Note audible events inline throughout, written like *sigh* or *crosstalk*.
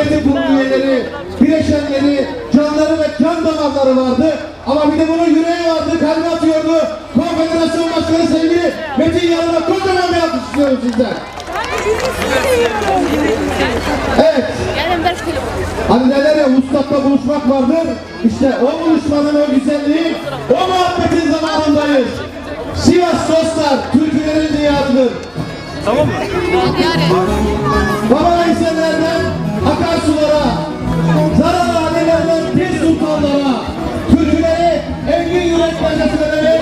yönetim kurulu üyeleri, bileşenleri, canları ve can damarları vardı. Ama bir de bunun yüreği vardı, kalbi atıyordu. Konfederasyon Başkanı sevgili Metin Yarın'a kocaman bir alkış istiyorum sizden. Evet. Hani derler ya ustatta buluşmak vardır. İşte o buluşmanın o güzelliği, o muhabbetin zamanındayız. Sivas dostlar, türkülerin diyarıdır. Baba Veysellerden akarsulara, zarar hanelerden bir sultanlara, türküleri engin yüreklerle söylemek,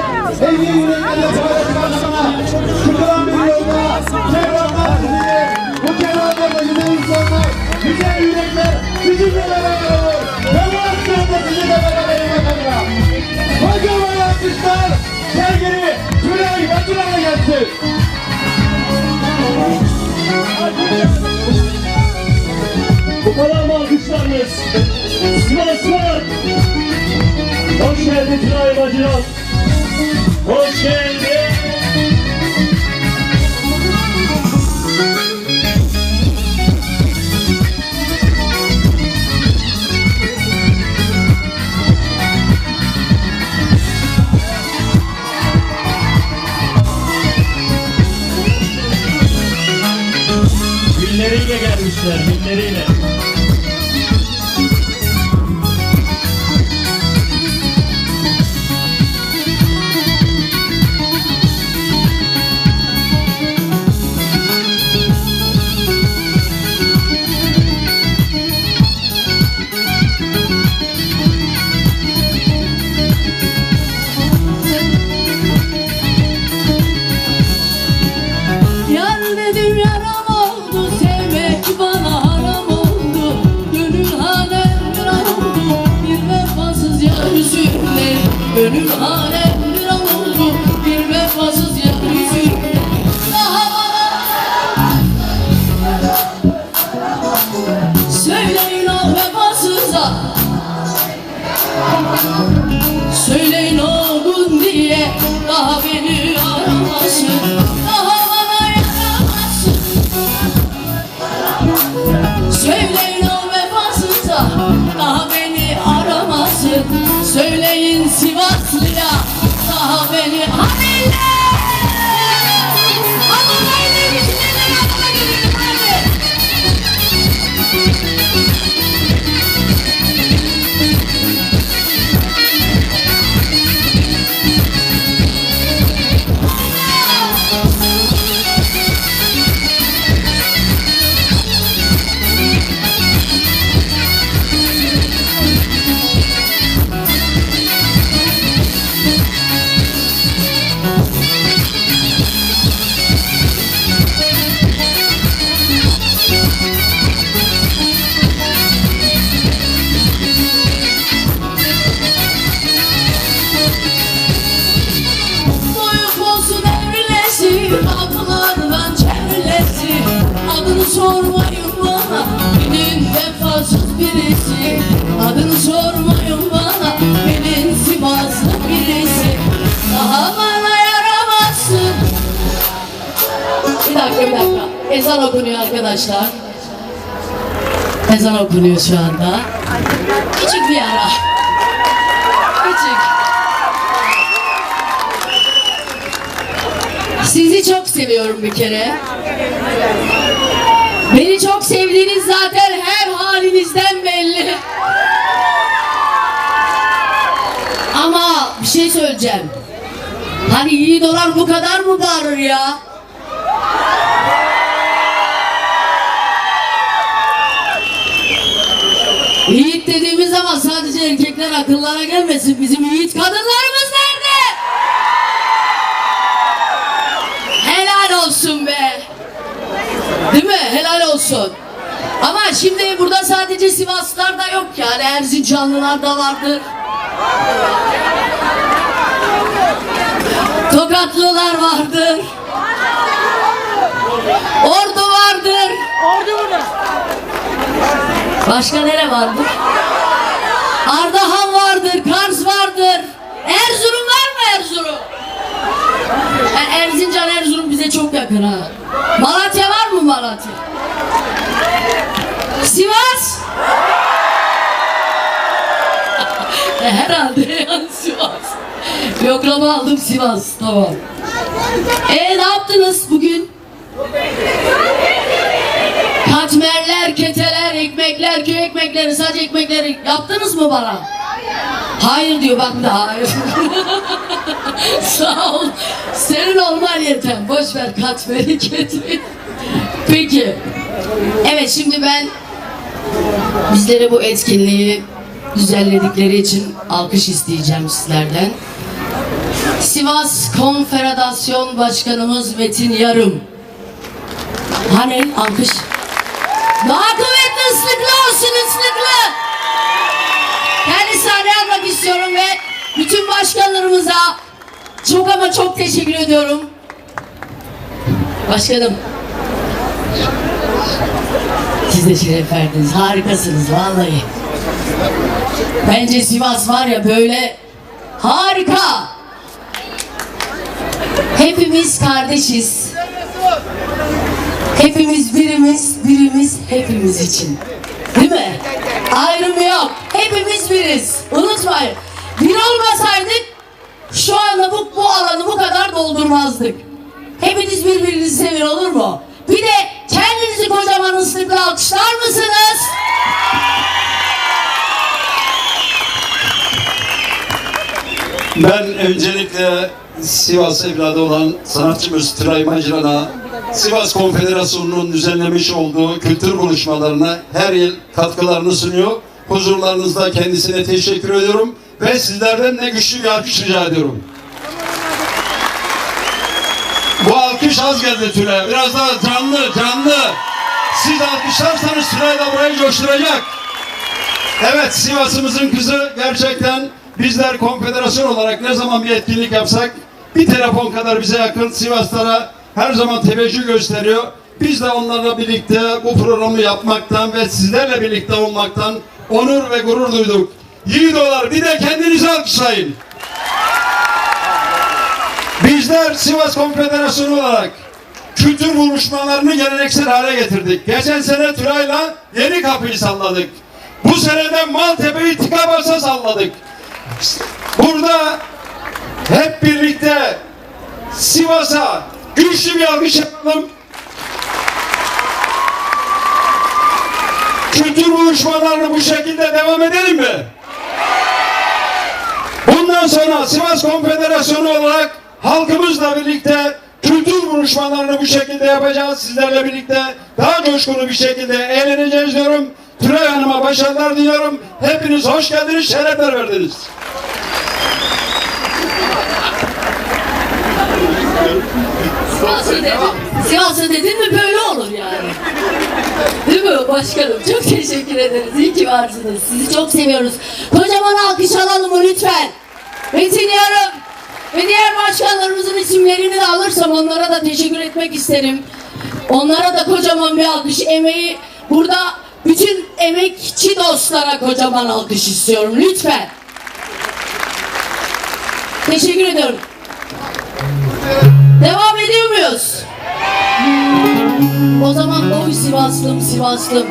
engin yüreklerle Mı alkışlarınız? Sivaslar! Hoş geldin Tülay Bacıran. Hoş geldin. Günleriyle gelmişler, günleriyle. Gönül alem Söyleyin Sivaslıya Daha beni Hamile Ezan okunuyor arkadaşlar Ezan okunuyor şu anda Küçük bir ara Küçük Sizi çok seviyorum bir kere. Beni çok sevdiğiniz zaten her halinizden belli. Ama bir şey söyleyeceğim. Hani yiğit olan bu kadar mı bağırır ya? Dediğimiz zaman sadece erkekler akıllara gelmesin. Bizim yiğit kadınlarımız nerede? Helal olsun be. Değil mi? Helal olsun. Ama şimdi burada sadece Sivaslılar da yok yani Erzincanlılar da vardır. Tokatlılar vardır. Ordu Başka nere vardır? Ardahan vardır, Kars vardır. Erzurum var mı Erzurum? Yani Erzincan, Erzurum bize çok yakın ha. Malatya var mı Malatya? Sivas? *laughs* E, herhalde yani Sivas. Yoklama aldım Sivas, tamam. E ne yaptınız bugün? Katmerler, keteler ekmekler, köy ekmekleri, saç ekmekleri yaptınız mı bana? Hayır diyor bak da hayır. *laughs* Sağ ol. Senin olman yeter. Boş ver katmeri keteri. Peki. Evet şimdi ben bizlere bu etkinliği düzenledikleri için alkış isteyeceğim sizlerden. Sivas Konfederasyon Başkanımız Metin Yarım. Hani alkış? Daha kuvvetli ıslıklı olsun ıslıklı. Kendi sahneye almak istiyorum ve bütün başkanlarımıza çok ama çok teşekkür ediyorum. Başkanım. Siz de şeref verdiniz. Harikasınız vallahi. Bence Sivas var ya böyle harika. Hepimiz kardeşiz. Hepimiz birimiz, birimiz hepimiz için. Değil mi? Ayrım yok. Hepimiz biriz. Unutmayın. Bir olmasaydık şu anda bu, bu alanı bu kadar doldurmazdık. Hepiniz birbirinizi sevin olur mu? Bir de kendinizi kocaman ıslıkla alkışlar mısınız? Ben öncelikle Sivas evladı olan sanatçımız Tülay Maciran'a, Sivas Konfederasyonu'nun düzenlemiş olduğu kültür buluşmalarına her yıl katkılarını sunuyor. Huzurlarınızda kendisine teşekkür ediyorum ve sizlerden de güçlü bir alkış rica ediyorum. Bu alkış az geldi Tülay. Biraz daha canlı, canlı. Siz alkışlarsanız Tülay da burayı coşturacak. Evet Sivas'ımızın kızı gerçekten bizler konfederasyon olarak ne zaman bir etkinlik yapsak bir telefon kadar bize yakın Sivaslara her zaman teveccüh gösteriyor. Biz de onlarla birlikte bu programı yapmaktan ve sizlerle birlikte olmaktan onur ve gurur duyduk. Yiğidolar bir de kendinizi alkışlayın. Bizler Sivas Konfederasyonu olarak kültür buluşmalarını geleneksel hale getirdik. Geçen sene Tülay'la yeni kapıyı salladık. Bu senede Maltepe'yi tıka basa salladık. Burada hep birlikte Sivas'a güçlü bir alkış yapalım. Kültür buluşmalarını bu şekilde devam edelim mi? Bundan sonra Sivas Konfederasyonu olarak halkımızla birlikte kültür buluşmalarını bu şekilde yapacağız. Sizlerle birlikte daha coşkulu bir şekilde eğleneceğiz diyorum. Tülay Hanım'a başarılar diliyorum. Hepiniz hoş geldiniz, şerefler verdiniz. Sivas'ı dedin, Sivas'ı dedin mi böyle olur yani. Değil mi başkanım? Çok teşekkür ederiz. İyi ki varsınız. Sizi çok seviyoruz. Kocaman alkış alalım mı lütfen? Metin Yarım ve diğer başkanlarımızın isimlerini de alırsam onlara da teşekkür etmek isterim. Onlara da kocaman bir alkış. Emeği burada bütün emekçi dostlara kocaman alkış istiyorum. Lütfen. Teşekkür ediyorum. Devam ediyor muyuz? O zaman oy Sivaslım Sivaslım.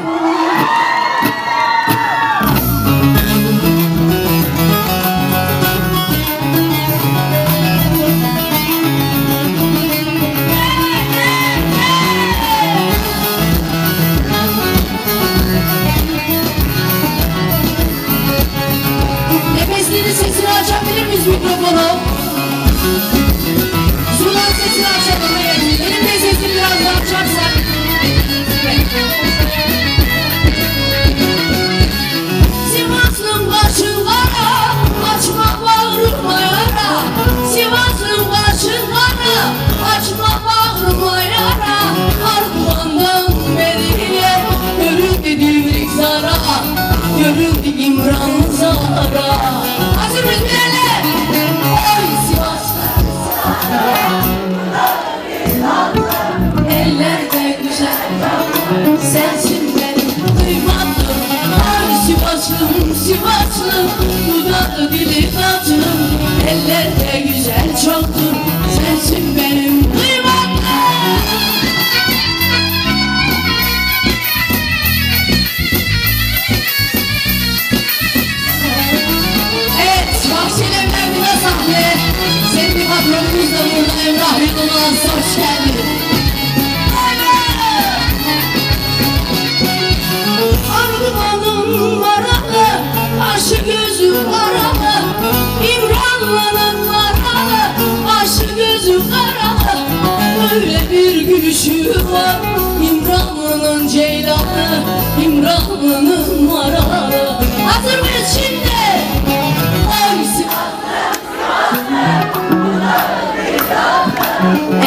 alnının?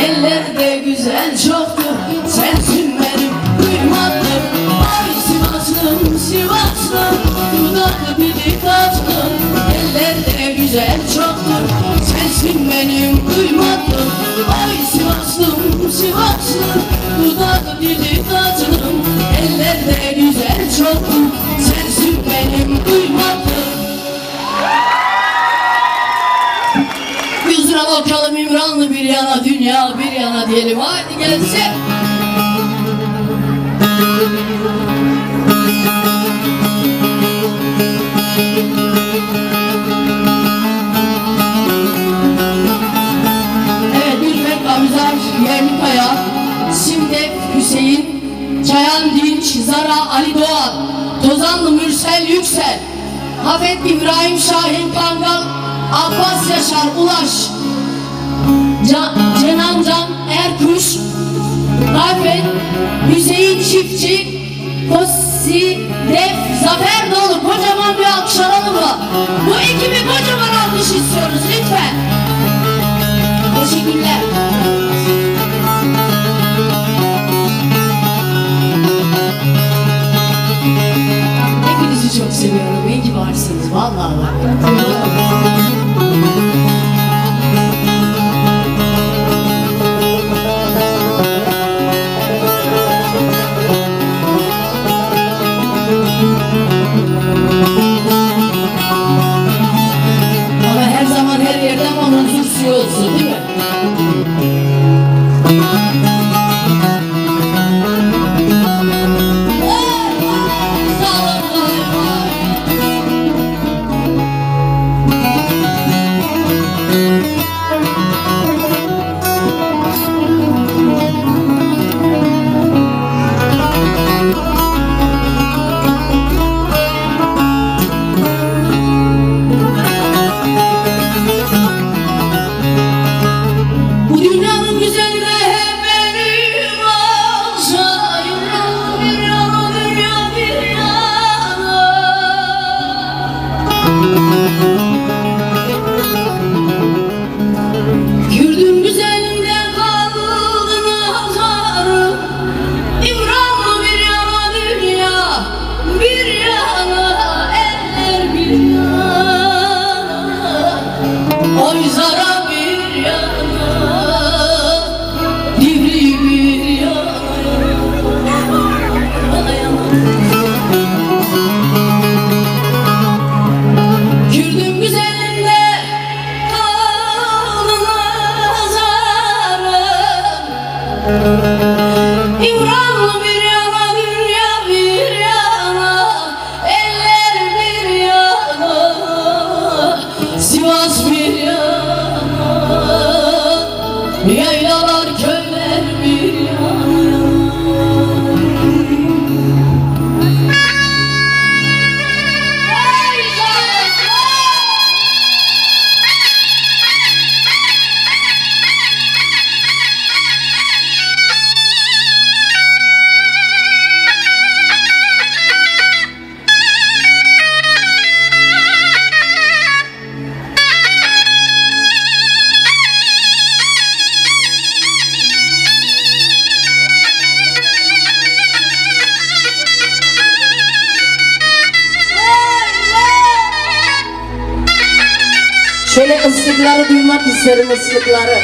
Ellerde güzel çoktu Sensin benim kıymatlım Ay Sivaslım Sivaslım Dudaklı biri Ellerde güzel çoktu Sensin benim kıymatlım Ay Sivaslım Sivaslım Dudaklı tatlı şokum Sensin benim duymadığım. Yüz bakalım İmranlı bir yana dünya bir yana diyelim. Haydi gelsin İbrahim Şahin Kangal, Abbas Yaşar Ulaş, Can, Cenan Can Erkuş, Rafet, Hüseyin Çiftçi, must be sırmışlıkları.